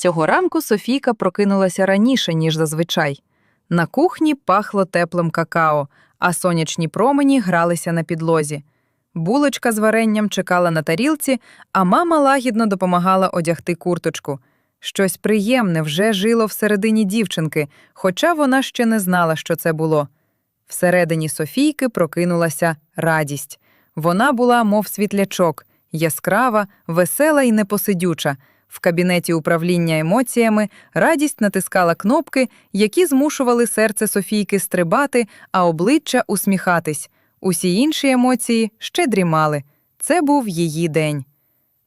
Цього ранку Софійка прокинулася раніше, ніж зазвичай. На кухні пахло теплим какао, а сонячні промені гралися на підлозі. Булочка з варенням чекала на тарілці, а мама лагідно допомагала одягти курточку. Щось приємне вже жило всередині дівчинки, хоча вона ще не знала, що це було. Всередині Софійки прокинулася радість. Вона була, мов світлячок, яскрава, весела і непосидюча. В кабінеті управління емоціями радість натискала кнопки, які змушували серце Софійки стрибати, а обличчя усміхатись. Усі інші емоції ще дрімали. Це був її день.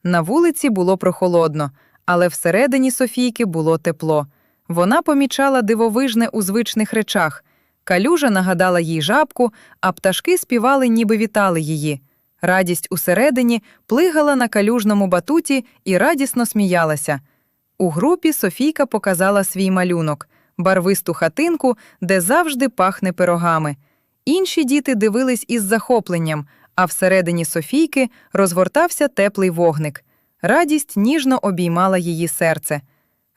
На вулиці було прохолодно, але всередині Софійки було тепло. Вона помічала дивовижне у звичних речах. Калюжа нагадала їй жабку, а пташки співали, ніби вітали її. Радість усередині плигала на калюжному батуті і радісно сміялася. У групі Софійка показала свій малюнок барвисту хатинку, де завжди пахне пирогами. Інші діти дивились із захопленням, а всередині Софійки розгортався теплий вогник. Радість ніжно обіймала її серце.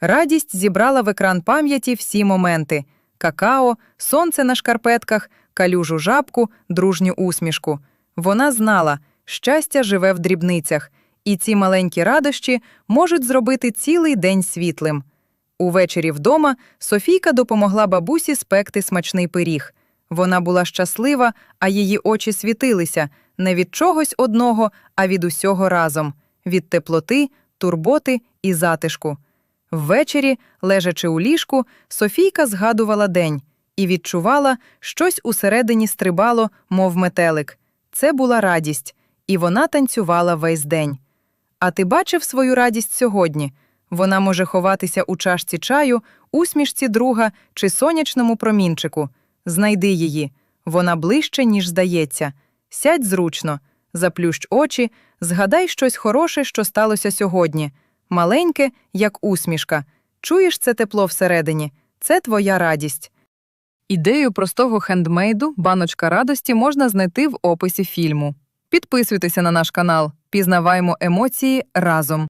Радість зібрала в екран пам'яті всі моменти: какао, сонце на шкарпетках, калюжу жабку, дружню усмішку. Вона знала, щастя живе в дрібницях, і ці маленькі радощі можуть зробити цілий день світлим. Увечері вдома Софійка допомогла бабусі спекти смачний пиріг. Вона була щаслива, а її очі світилися не від чогось одного, а від усього разом від теплоти, турботи і затишку. Ввечері, лежачи у ліжку, Софійка згадувала день і відчувала, щось усередині стрибало, мов метелик. Це була радість, і вона танцювала весь день. А ти бачив свою радість сьогодні? Вона може ховатися у чашці чаю, усмішці друга чи сонячному промінчику. Знайди її. Вона ближче, ніж здається. Сядь зручно, заплющ очі, згадай щось хороше, що сталося сьогодні. Маленьке, як усмішка. Чуєш це тепло всередині? Це твоя радість. Ідею простого хендмейду баночка радості можна знайти в описі фільму. Підписуйтеся на наш канал, пізнаваймо емоції разом.